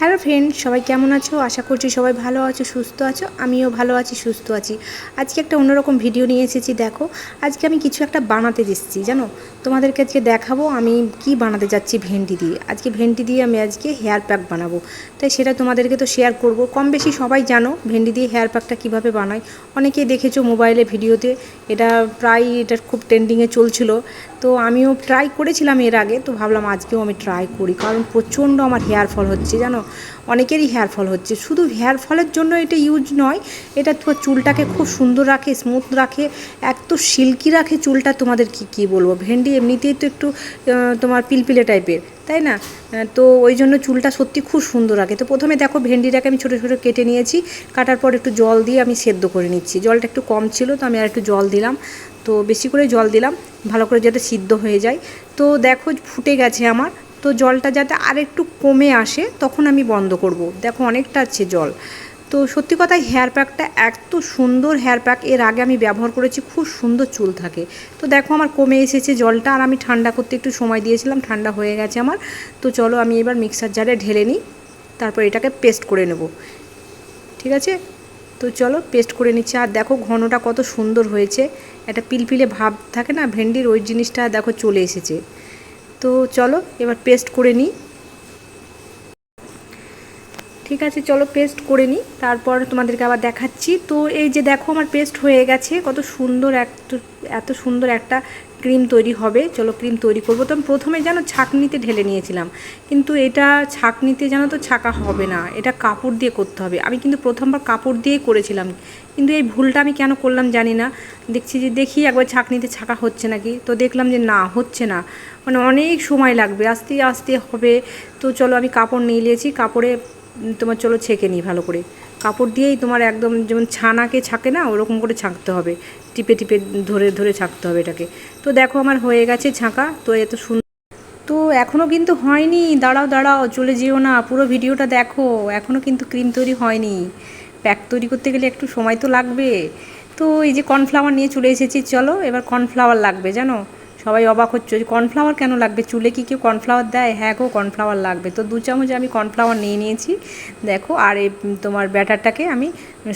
Hello friend, সবাই কেমন আছো? আশা করছি সবাই ভালো আছো, সুস্থ আছো। আমিও ভালো আছি, সুস্থ আছি। আজকে একটা অন্যরকম ভিডিও নিয়ে এসেছি, দেখো। আজকে আমি কিছু একটা বানাতে এসেছি, জানো? তোমাদেরকে আজকে দেখাবো আমি কি বানাতে যাচ্ছি ভেন্ডি দিয়ে। আজকে ভেন্ডি দিয়ে আমি আজকে হেয়ার প্যাক বানাবো। তাই সেটা তোমাদেরকে তো শেয়ার করব। কম বেশি সবাই জানো ভেন্ডি দিয়ে হেয়ার প্যাকটা কীভাবে বানাই অনেকেই দেখেছ মোবাইলে ভিডিওতে এটা প্রায় এটা খুব ট্রেন্ডিংয়ে চলছিল। তো আমিও ট্রাই করেছিলাম এর আগে, তো ভাবলাম আজকেও আমি ট্রাই করি। কারণ প্রচণ্ড আমার হেয়ার ফল হচ্ছে, জানো? অনেকেরই হেয়ার ফল হচ্ছে। শুধু হেয়ার ফলের জন্য এটা ইউজ নয়, এটা তোমার চুলটাকে খুব সুন্দর রাখে স্মুথ রাখে এত সিল্কি রাখে চুলটা, তোমাদের কি কি বলব? ভেন্ডি এমনিতেই তো একটু তোমার পিলপিলে টাইপের তাই না? তো ওই জন্য চুলটা সত্যি খুব সুন্দর রাখে। তো প্রথমে দেখো ভেন্ডিটাকে আমি ছোটো ছোটো কেটে নিয়েছি, কাটার পর একটু জল দিয়ে আমি সেদ্ধ করে নিচ্ছি। জলটা একটু কম ছিল, তো আমি আর একটু জল দিলাম। তো বেশি করে জল দিলাম, ভালো করে যাতে সিদ্ধ হয়ে যায়। তো দেখো ফুটে গেছে আমার। তো জলটা যাতে আর একটু কমে আসে, তখন আমি বন্ধ করব। দেখো অনেকটা আছে জল। তো সত্যি কথা হেয়ার প্যাকটা এত সুন্দর হেয়ার প্যাক, এর আগে আমি ব্যবহার করেছি, খুব সুন্দর চুল থাকে। তো দেখো আমার কমে এসেছে জলটা, আর আমি ঠান্ডা করতে একটু সময় দিয়েছিলাম, ঠান্ডা হয়ে গেছে আমার। তো চলো আমি এবার মিক্সার জারে ঢেলে নিই, তারপর এটাকে পেস্ট করে নেব। ঠিক আছে? তো চলো পেস্ট করে নিচ্ছি। আর দেখো ঘনটা কত সুন্দর হয়েছে। একটা পিলপিলে ভাব থাকে না, ভেন্ডির ওই জিনিসটা দেখো চলে এসেছে। তো চলো, এবার পেস্ট করে নিই। ঠিক আছে, চলো পেস্ট করে নিই। তারপর তোমাদেরকে আবার দেখাচ্ছি। তো এই যে দেখো, আমার পেস্ট হয়ে গেছে। কত সুন্দর এক এত সুন্দর একটা ক্রিম তৈরি হবে, চলো ক্রিম তৈরি করব। তো আমি প্রথমে যেন ছাঁকনিতে ঢেলে নিয়েছিলাম, কিন্তু এটা ছাঁকনিতে যেন তো ছাঁকা হবে না, এটা কাপড় দিয়ে করতে হবে। আমি কিন্তু প্রথমবার কাপড় দিয়েই করেছিলাম, কিন্তু এই ভুলটা আমি কেন করলাম জানি না। দেখছি যে দেখি একবার ছাঁকনিতে ছাঁকা হচ্ছে নাকি, তো দেখলাম যে না, হচ্ছে না। মানে অনেক সময় লাগবে, আস্তে আস্তে হবে। তো চলো আমি কাপড় নিয়ে নিয়েছি, কাপড়ে তোমার চলো ছেঁকে নিই ভালো করে। কাপড় দিয়েই তোমার একদম যেমন ছানাকে ছাঁকে না, ওরকম করে ছাঁকতে হবে। টিপে টিপে ধরে ধরে ছাঁকতে হবে এটাকে। তো দেখো আমার হয়ে গেছে ছাঁকা, তো এত সুন্দর তো এখনও কিন্তু হয়নি। দাঁড়াও দাঁড়াও, চলে যেও না, পুরো ভিডিওটা দেখো। এখনও কিন্তু ক্রিম তৈরি হয়নি। প্যাক তৈরি করতে গেলে একটু সময় তো লাগবে। তো এই যে কর্নফ্লাওয়ার নিয়ে চলে এসেছি, চলো এবার কর্নফ্লাওয়ার লাগবে, জানো? সবাই অবাক হচ্ছে, যে কর্নফ্লাওয়ার কেন লাগবে? চুলে কি কেউ কর্নফ্লাওয়ার দেয়? হ্যাঁ গো, কর্নফ্লাওয়ার লাগবে। তো দু চামচ আমি কর্নফ্লাওয়ার নিয়ে নিয়েছি, দেখো, আর এই তোমার ব্যাটারটাকে আমি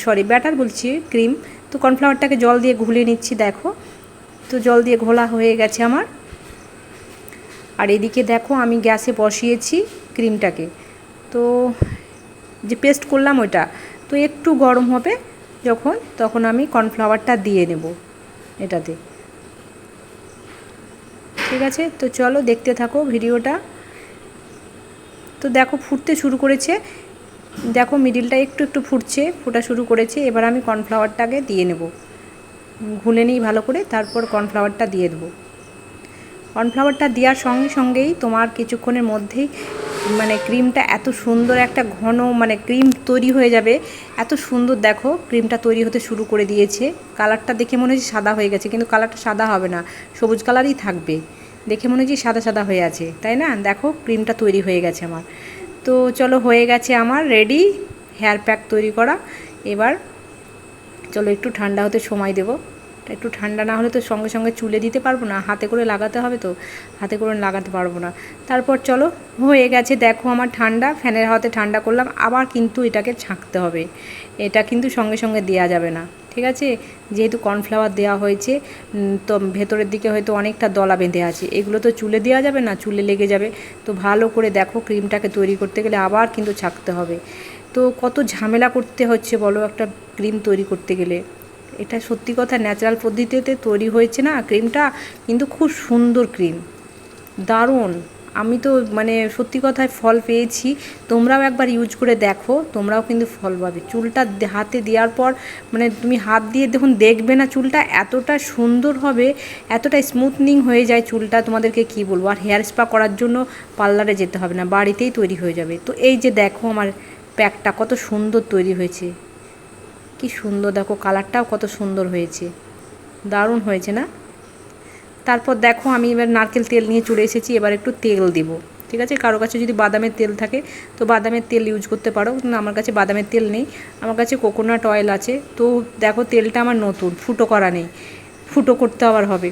সরি ব্যাটার বলছি, ক্রিম। তো কর্নফ্লাওয়ারটাকে জল দিয়ে ঘুলিয়ে নিচ্ছি, দেখো। তো জল দিয়ে ঘোলা হয়ে গেছে আমার। আর এদিকে দেখো, আমি গ্যাসে বসিয়েছি ক্রিমটাকে। তো যে পেস্ট করলাম ওইটা, তো একটু গরম হবে যখন, তখন আমি কর্নফ্লাওয়ারটা দিয়ে নেব এটাতে। ঠিক আছে? তো চলো দেখতে থাকো ভিডিওটা। তো দেখো ফুটতে শুরু করেছে। দেখো মিডিলটা একটু একটু ফুটছে, ফোটা শুরু করেছে। এবার আমি কর্নফ্লাওয়ারটাকে দিয়ে নেব। ঘুলে নিই ভালো করে, তারপর কর্নফ্লাওয়ারটা দিয়ে দেবো। কর্নফ্লাওয়ারটা দেওয়ার সঙ্গে সঙ্গেই তোমার কিছুক্ষণের মধ্যেই মানে ক্রিমটা এত সুন্দর, একটা ঘন মানে ক্রিম তৈরি হয়ে যাবে। এত সুন্দর দেখো, ক্রিমটা তৈরি হতে শুরু করে দিয়েছে। কালারটা দেখে মনে হচ্ছে সাদা হয়ে গেছে, কিন্তু কালারটা সাদা হবে না, সবুজ কালারই থাকবে। দেখে মনে হচ্ছে সাদা সাদা হয়ে আছে, তাই না? দেখো, ক্রিমটা তৈরি হয়ে গেছে আমার। তো চলো হয়ে গেছে আমার, রেডি, হেয়ার প্যাক তৈরি করা। এবার চলো একটু ঠান্ডা হতে সময় দেবো। একটু ঠান্ডা না হলে তো সঙ্গে সঙ্গে চুলে দিতে পারব না, হাতে করে লাগাতে হবে তো, হাতে করে লাগাতে পারব না। তারপর চলো, হয়ে গেছে, দেখো আমার ঠান্ডা, ফ্যানের হাতে ঠান্ডা করলাম, আবার কিন্তু এটাকে ছাঁকতে হবে। এটা কিন্তু সঙ্গে সঙ্গে দেওয়া যাবে না, ঠিক আছে? যেহেতু কর্নফ্লাওয়ার দেওয়া হয়েছে তো ভেতরের দিকে হয়তো অনেকটা দলা বেঁধে আছে। এগুলো তো চুলে দেওয়া যাবে না, চুলে লেগে যাবে। তো ভালো করে দেখো ক্রিমটাকে তৈরি করতে গেলে আবার কিন্তু ছাঁকতে হবে। তো কত ঝামেলা করতে হচ্ছে বলো একটা ক্রিম তৈরি করতে গেলে। এটা সত্যি কথা ন্যাচারাল পদ্ধতিতে তৈরি হয়েছে না ক্রিমটা কিন্তু খুব সুন্দর ক্রিম দারুণ। আমি তো মানে সত্যি কথায় ফল পেয়েছি। তোমরাও একবার ইউজ করে দেখো, তোমরাও কিন্তু ফল পাবে। চুলটা হাতে দেওয়ার পর মানে তুমি হাত দিয়ে দেখুন, দেখবে না চুলটা এতটা সুন্দর হবে, এতটা স্মুথনিং হয়ে যায় চুলটা। তোমাদেরকে কি বলব? আর হেয়ার স্পা করার জন্য পার্লারে যেতে হবে না, বাড়িতেই তৈরি হয়ে যাবে। তো এই যে দেখো আমার প্যাকটা কত সুন্দর তৈরি হয়েছে। কি সুন্দর, দেখো কালারটাও কত সুন্দর হয়েছে। দারুণ হয়েছে না? তারপর দেখো আমি এবার নারকেল তেল নিয়ে চলে এসেছি, এবার একটু তেল দেব, ঠিক আছে? কারও কাছে যদি বাদামের তেল থাকে, তো বাদামের তেল ইউজ করতে পারো। কিন্তু আমার কাছে বাদামের তেল নেই, আমার কাছে কোকোনাট অয়েল আছে। তো দেখো তেলটা আমার নতুন, ফুটো করা নেই, ফুটো করতে আবার হবে।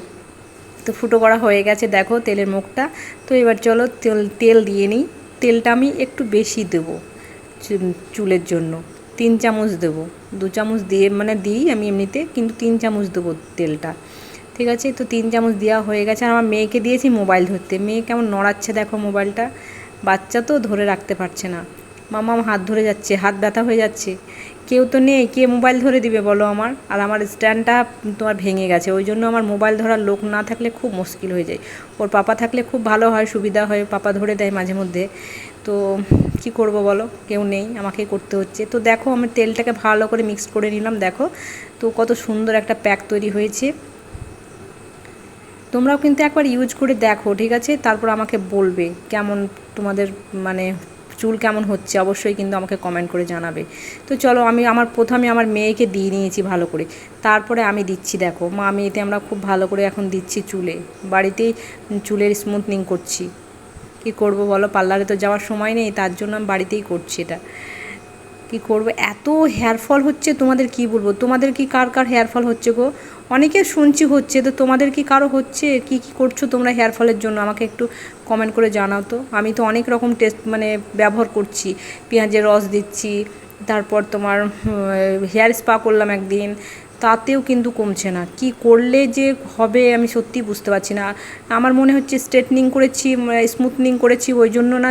তো ফুটো করা হয়ে গেছে, দেখো তেলের মুখটা। তো এবার চলো তেল তেল দিয়ে নিই। তেলটা আমি একটু বেশি দেবো চুলের জন্য। তিন চামচ দেবো। দু চামচ দিয়ে মানে দিই আমি এমনিতে, কিন্তু তিন চামচ দেবো তেলটা। ঠিক আছে? তো তিন চামচ দেওয়া হয়ে গেছে। আর আমার মেয়েকে দিয়েছি মোবাইল ধরতে। মেয়ে কেমন নড়াচ্ছে দেখো মোবাইলটা। বাচ্চা তো ধরে রাখতে পারছে না। মামা আমার হাত ধরে যাচ্ছে, হাত ব্যথা হয়ে যাচ্ছে। কেউ তো নেই, কে মোবাইল ধরে দিবে বলো আমার? আর আমার স্ট্যান্ডটা তোমার ভেঙে গেছে। ওই জন্য আমার মোবাইল ধরার লোক না থাকলে খুব মুশকিল হয়ে যায়। ওর পাপা থাকলে খুব ভালো হয়, সুবিধা হয়। পাপা ধরে দেয় মাঝে মধ্যে। তো কি করব বলো? কেউ নেই, আমাকেই করতে হচ্ছে। তো দেখো, আমি তেলটাকে ভালো করে মিক্স করে নিলাম, দেখো। তো কত সুন্দর একটা প্যাক তৈরি হয়েছে। তোমরাও কিন্তু একবার ইউজ করে দেখো, ঠিক আছে? তারপর আমাকে বলবে কেমন তোমাদের মানে চুল কেমন হচ্ছে। অবশ্যই কিন্তু আমাকে কমেন্ট করে জানাবে। তো চলো, আমি আমার, প্রথমে আমার মেয়েকে দিয়ে নিয়েছি ভালো করে। তারপরে আমি দিচ্ছি, দেখো। মা, মেয়েতে আমরা খুব ভালো করে এখন দিচ্ছি চুলে। বাড়িতেই চুলের স্মুথনিং করছি। কি করব বলো? পার্লারে তো যাওয়ার সময় নেই, তার জন্য আমি বাড়িতেই করছি এটা। কি করব? এত হেয়ার ফল হচ্ছে, তোমাদের কি বলব? তোমাদের কি কার কার হেয়ার ফল হচ্ছে গো? অনেকে শুনছি হচ্ছে, তো তোমাদের কি কারও হচ্ছে? কি কি করছ তোমরা হেয়ার ফলের জন্য? আমাকে একটু কমেন্ট করে জানাও তো। আমি তো অনেক রকম টেস্ট মানে ব্যবহার করছি। পেঁয়াজের রস দিচ্ছি, তারপর তোমার হেয়ার স্পা করলাম একদিন। তাতেও কিন্তু কমছে না। কি করলে যে হবে আমি সত্যি বুঝতে পারছি না। আমার মনে হচ্ছে স্ট্রেটনিং করেছি স্মুথনিং করেছি, ওই জন্য না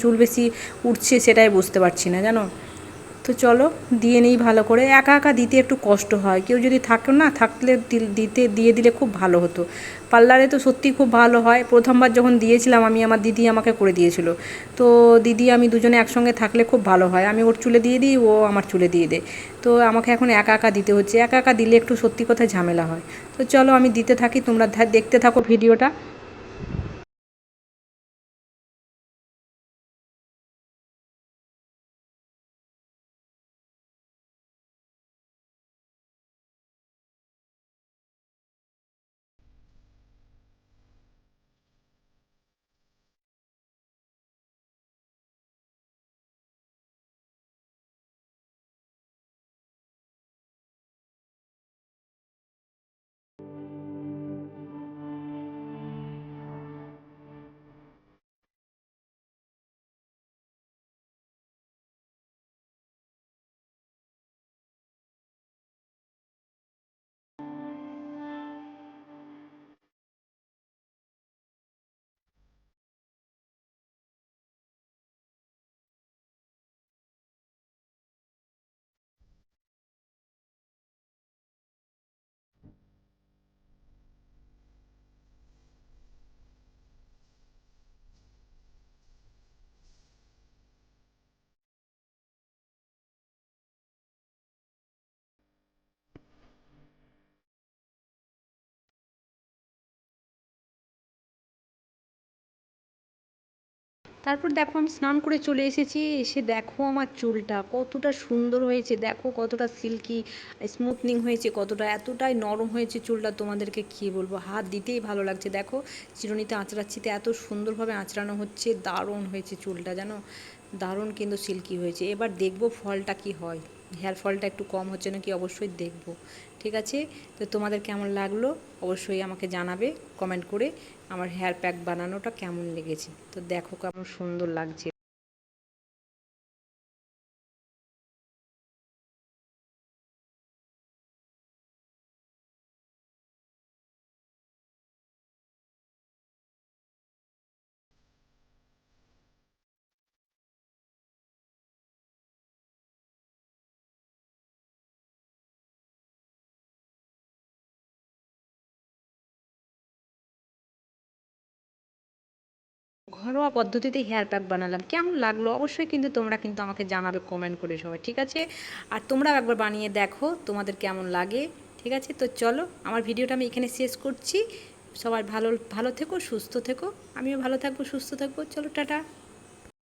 চুল বেশি উঠছে সেটাই বুঝতে পারছি না, জানো? তো চলো, দিয়ে নেই ভালো করে। একা একা দিতে একটু কষ্ট হয়। কেউ যদি থাকে না, থাকলে দিতে, দিয়ে দিলে খুব ভালো হতো। পার্লারে তো সত্যি খুব ভালো হয়। প্রথমবার যখন দিয়েছিলাম, আমি আমার দিদি আমাকে করে দিয়েছিল। তো দিদি, আমি দুজনে একসঙ্গে থাকলে খুব ভালো হয়। আমি ওর চুলে দিয়ে দিই, ও আমার চুলে দিয়ে দেয়। তো আমাকে এখন একা একা দিতে হচ্ছে। একা একা দিলে একটু সত্যি কথা ঝামেলা হয়। তো চলো, আমি দিতে থাকি। তোমরা দেখতে থাকো ভিডিওটা। তারপর দেখো আমি স্নান করে চলে এসেছি, এসে দেখো আমার চুলটা কতটা সুন্দর হয়েছে, দেখো কতটা সিল্কি স্মুথনিং হয়েছে, কতটা এতটাই নরম হয়েছে চুলটা, তোমাদেরকে কী বলব, হাত দিতেই ভালো লাগছে। দেখো চিরুনিতে আঁচড়াচ্ছিতে এত সুন্দরভাবে আঁচড়ানো হচ্ছে, দারুণ হয়েছে চুলটা, জানো? দারুণ কিন্তু সিল্কি হয়েছে। এবার দেখব ফলটা কি হয়। হেয়ার ফলটা একটু কম হচ্ছে নাকি অবশ্যই দেখব। ঠিক আছে? তো তোমাদের কেমন লাগল অবশ্যই আমাকে জানাবে কমেন্ট করে আমার হেয়ার প্যাক বানানোটা কেমন লেগেছে। তো দেখো কেমন সুন্দর লাগছে। ঘরোয়া পদ্ধতিতে হেয়ার প্যাক বানালাম। কেমন লাগল? অবশ্যই কিন্তু তোমরা কিন্তু আমাকে জানাবে কমেন্ট করে সবাই, ঠিক আছে? আর তোমরাও একবার বানিয়ে দেখো, তোমাদের কেমন লাগে, ঠিক আছে? তো চলো, আমার ভিডিওটা আমি এখানে শেষ করছি। সবার ভালো ভালো থেকো, সুস্থ থেকো। আমিও ভালো থাকব, সুস্থ থাকব। চলো, টাটা।